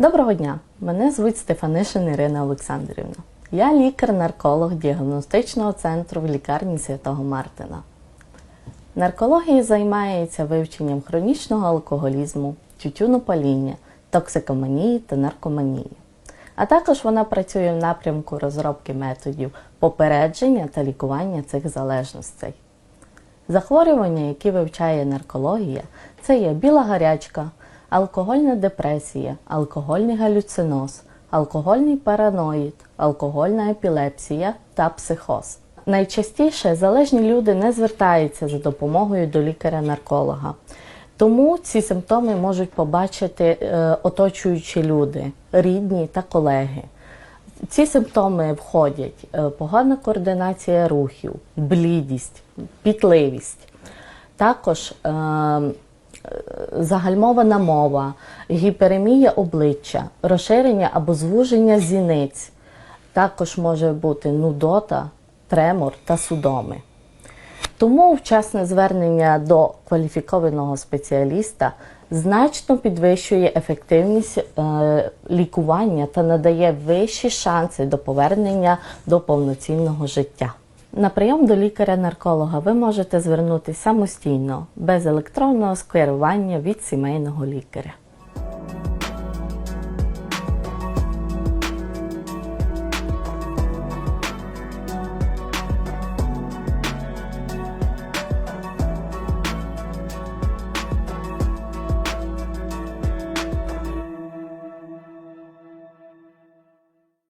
Доброго дня! Мене звуть Стефанишин Ірина Олександрівна. Я лікар-нарколог діагностичного центру в лікарні Святого Мартина. Наркологія займається вивченням хронічного алкоголізму, тютюнопаління, токсикоманії та наркоманії. А також вона працює в напрямку розробки методів попередження та лікування цих залежностей. Захворювання, які вивчає наркологія, це є біла гарячка, алкогольна депресія, алкогольний галюциноз, алкогольний параноїд, алкогольна епілепсія та психоз. Найчастіше залежні люди не звертаються за допомогою до лікаря-нарколога. Тому ці симптоми можуть побачити е, оточуючі люди, рідні та колеги. Ці симптоми входять е, погана координація рухів, блідість, пітливість, також е, е, загальмована мова, гіперемія обличчя, розширення або звуження зіниць. Також може бути нудота, тремор та судоми. Тому вчасне звернення до кваліфікованого спеціаліста значно підвищує ефективність е, лікування та надає вищі шанси до повернення до повноцінного життя. На прийом до лікаря-нарколога ви можете звернутися самостійно, без електронного скерування від сімейного лікаря.